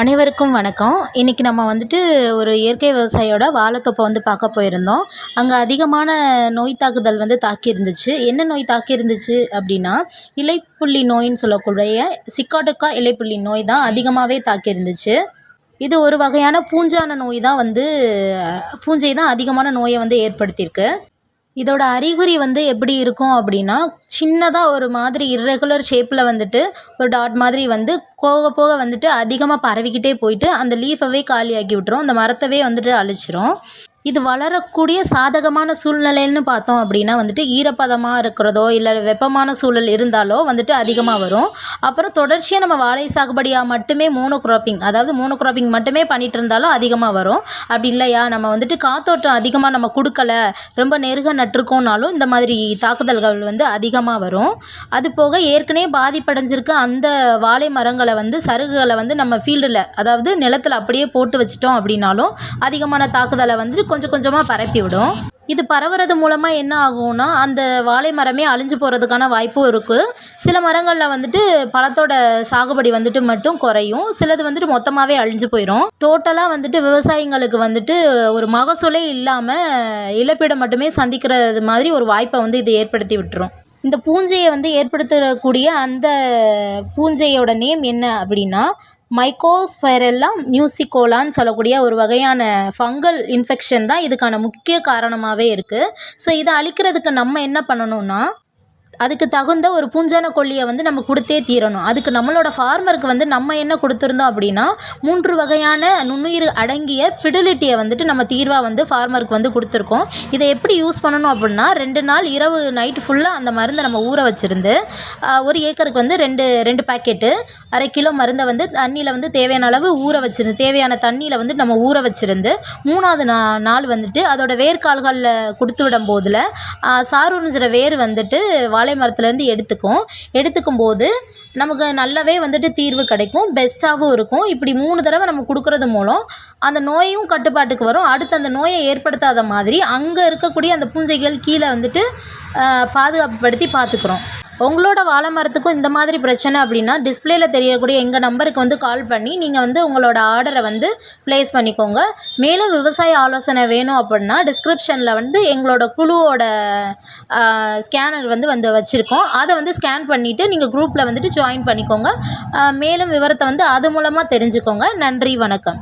அனைவருக்கும் வணக்கம். இன்றைக்கி நம்ம வந்துட்டு ஒரு இயற்கை விவசாயியோட வாழைத்தோப்பை வந்து பார்க்க போயிருந்தோம். அங்கே அதிகமான நோய் தாக்குதல் வந்து தாக்கியிருந்துச்சு. என்ன நோய் தாக்கியிருந்துச்சு அப்படின்னா இலைப்புள்ளி நோயின்னு சொல்லக்கூடிய சிக்காட்டுக்கா இலைப்புள்ளி நோய் தான் அதிகமாகவே தாக்கியிருந்துச்சு. இது ஒரு வகையான பூஞ்சான நோய் தான் வந்து பூஞ்சை தான் அதிகமான நோயை வந்து ஏற்படுத்தியிருக்கு. இதோட அறிகுறி வந்து எப்படி இருக்கும் அப்படின்னா சின்னதாக ஒரு மாதிரி இர்ரெகுலர் ஷேப்பில் வந்துட்டு ஒரு டாட் மாதிரி வந்து போக போக வந்துட்டு அதிகமாக பரவிக்கிட்டே போயிட்டு அந்த லீஃபவே காலியாக்கி விட்டுரும். அந்த மரத்தவே வந்துட்டு அழிச்சிரும். இது வளரக்கூடிய சாதகமான சூழ்நிலைன்னு பார்த்தோம் அப்படின்னா வந்துட்டு ஈரப்பதமாக இருக்கிறதோ இல்லை வெப்பமான சூழல் இருந்தாலோ வந்துட்டு அதிகமாக வரும். அப்புறம் தொடர்ச்சியாக நம்ம வாழை சாகுபடியாக மட்டுமே மோனோ க்ராப்பிங் அதாவது மோனோ க்ராப்பிங் மட்டுமே பண்ணிகிட்டு இருந்தாலும் அதிகமாக வரும். அப்படி இல்லையா? நம்ம வந்துட்டு காத்தோட்டம் அதிகமாக நம்ம கொடுக்கல ரொம்ப நெருக நட்டிருக்கோம்னாலும் இந்த மாதிரி தாக்குதல்கள் வந்து அதிகமாக வரும். அது போக ஏற்கனவே பாதிப்படைஞ்சிருக்க அந்த வாழை மரங்களை வந்து சருகுகளை வந்து நம்ம ஃபீல்டில் அதாவது நிலத்தில் அப்படியே போட்டு வச்சிட்டோம் அப்படின்னாலும் அதிகமான தாக்குதலை வந்து கொஞ்சம் கொஞ்சமாக பரப்பி விடும். இது பரவுறது மூலமாக என்ன ஆகும்னா அந்த வாழை மரமே அழிஞ்சு போகிறதுக்கான வாய்ப்பும் இருக்குது சில மரங்களில் வந்துட்டு பழத்தோட சாகுபடி வந்துட்டு மட்டும் குறையும். சிலது வந்துட்டு மொத்தமாகவே அழிஞ்சு போயிடும் டோட்டலாக வந்துட்டு விவசாயிங்களுக்கு வந்துட்டு ஒரு மகசூலே இல்லாமல் இழப்பீடை மட்டுமே சந்திக்கிறது மாதிரி ஒரு வாய்ப்பை வந்து இது ஏற்படுத்தி விட்டுரும். இந்த பூஞ்சையை வந்து ஏற்படுத்தக்கூடிய அந்த பூஞ்சையோட நேம் என்ன அப்படின்னா மைக்கோஸ்பைரெல்லா மியூசிகோலான்னு சொல்லக்கூடிய ஒரு வகையான ஃபங்கல் இன்ஃபெக்ஷன் தான் இதுக்கான முக்கிய காரணமாகவே இருக்குது ஸோ இதை அழிக்கிறதுக்கு நம்ம என்ன பண்ணணும்னா அதுக்கு தகுந்த ஒரு பூஞ்சான கொல்லியை வந்து நம்ம கொடுத்தே தீரணும். அதுக்கு நம்மளோட ஃபார்மருக்கு வந்து நம்ம என்ன கொடுத்துருந்தோம் அப்படின்னா மூன்று வகையான நுண்ணுயிர் அடங்கிய ஃபிடிலிட்டியை வந்துட்டு நம்ம தீர்வாக வந்து ஃபார்மருக்கு வந்து கொடுத்துருக்கோம். இதை எப்படி யூஸ் பண்ணணும் அப்படின்னா ரெண்டு நாள் இரவு நைட்டு ஃபுல்லாக அந்த மருந்தை நம்ம ஊற வச்சுருந்து ஒரு ஏக்கருக்கு வந்து ரெண்டு ரெண்டு பேக்கெட்டு அரை கிலோ மருந்தை வந்து தண்ணியில் வந்து தேவையான அளவு ஊற வச்சிருந்து தேவையான தண்ணியில் வந்து நம்ம ஊற வச்சுருந்து மூணாவது நா நாள் வந்துட்டு அதோட வேர்க்கால்களில் கொடுத்து விடும் போதில் சாறு வேர் வந்துட்டு வாழை மரத்துலேருந்து எடுத்துக்கும். எடுத்துக்கும் போது நமக்கு நல்லாவே வந்துட்டு தீர்வு கிடைக்கும். பெஸ்ட்டாகவும் இருக்கும். இப்படி மூணு தடவை நம்ம கொடுக்குறது மூலம் அந்த நோயும் கட்டுப்பாட்டுக்கு வரும். அடுத்து அந்த நோயை ஏற்படுத்தாத மாதிரி அங்கே இருக்கக்கூடிய அந்த பூஞ்சைகள் கீழே வந்துட்டு பாதுகாப்புப்படுத்தி பார்த்துக்குறோம். உங்களோட வாழை மரத்துக்கும் இந்த மாதிரி பிரச்சனை அப்படின்னா டிஸ்பிளேல தெரியக்கூடிய எங்கள் நம்பருக்கு வந்து கால் பண்ணி நீங்கள் வந்து உங்களோட ஆர்டரை வந்து ப்ளேஸ் பண்ணிக்கோங்க. மேலும் விவசாய ஆலோசனை வேணும் அப்படின்னா டிஸ்கிரிப்ஷனில் வந்து எங்களோட குழுவோட ஸ்கேனர் வந்து வந்து வச்சுருக்கோம். அதை வந்து ஸ்கேன் பண்ணிவிட்டு நீங்கள் குரூப்பில் வந்துட்டு ஜாயின் பண்ணிக்கோங்க. மேலும் விவரத்தை வந்து அது மூலமாக தெரிஞ்சுக்கோங்க. நன்றி வணக்கம்.